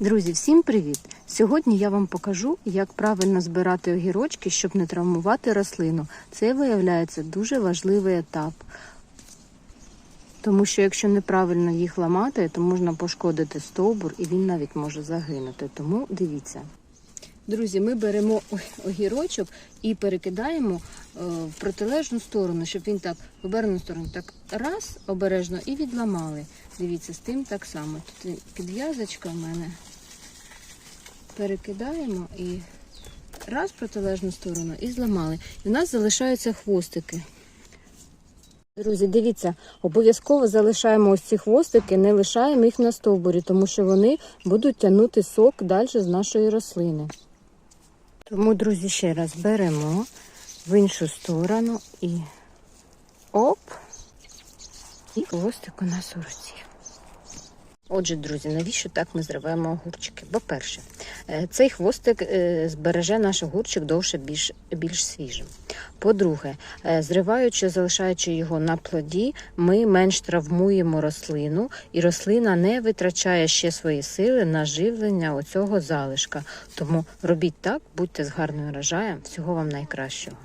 Друзі, всім привіт! Сьогодні я вам покажу, як правильно збирати огірочки, щоб не травмувати рослину. Це виявляється дуже важливий етап. Тому що якщо неправильно їх ламати, то можна пошкодити стовбур і він навіть може загинути. Тому дивіться. Друзі, ми беремо огірочок і перекидаємо е, в протилежну сторону, щоб він так в обернену сторону так раз обережно і відламали. Дивіться, з тим так само. Тут підв'язочка в мене. Перекидаємо і раз в протилежну сторону і зламали. І в нас залишаються хвостики. Друзі, дивіться, обов'язково залишаємо ось ці хвостики, не лишаємо їх на стовбурі, тому що вони будуть тягнути сок далі з нашої рослини. Тому, друзі, ще раз беремо в іншу сторону і оп, і хвостик у нас у руці. Отже, друзі, навіщо так ми зриваємо огурчики? По-перше, е, цей хвостик е, збереже наш огурчик довше більш, більш свіжим. По-друге, е, зриваючи, залишаючи його на плоді, ми менш травмуємо рослину, і рослина не витрачає ще свої сили на живлення оцього залишка. Тому робіть так, будьте з гарним врожаєм. Всього вам найкращого.